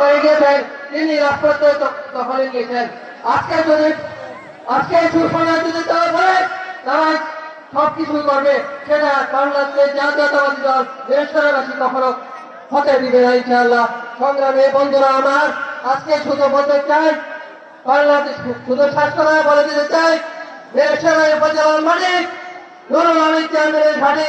হয়ে গিয়েছেন তিনি রাষ্ট্রপতি দখলে গিয়েছেন আজকে যদি, আজকে সুসময় যদি তারা সবকিছু করবে। সেটা বাংলাদেশের জাতীয়তাবাদী দল দেশবাসী কখনো হতে দিবে না সংগ্রামে বন্ধুরা আমার, আজকে শুধু বলতে চাই, বাংলাদেশ শুধু স্বাস্থ্য বলে দিতে চাই দেশের উপজেলার মালিক নুরুল আমিন ঘাটে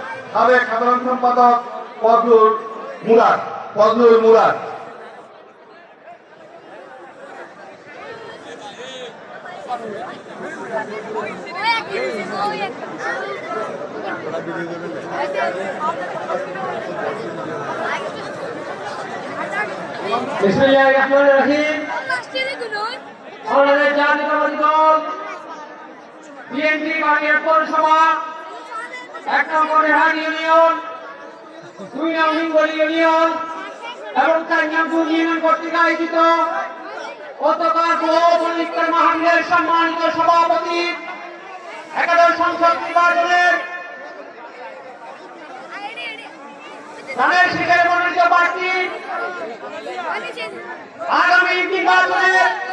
সাবেক সাধারণ সম্পাদক ফজলুল মুরাদ ফজলুল মুরাদ। বিসমিল্লাহির রহমানির রহিম। বাংলাদেশ জাতীয়তাবাদী দল বিএনপি বাগের পৌরসভা এক নম্বর হাট ইউনিয়ন দুই নং হিঙ্গলি ইউনিয়ন এবং চার নং দুই ইউনিয়ন কর্তৃক আয়োজিত। গতকাল মল্লিকার মাহাঙ্গের সম্মানিত সভাপতি একাদশ সংসদ নির্বাচনের ধানের শিখের মনোনীত প্রার্থী। আগামী নির্বাচনে বিএনপি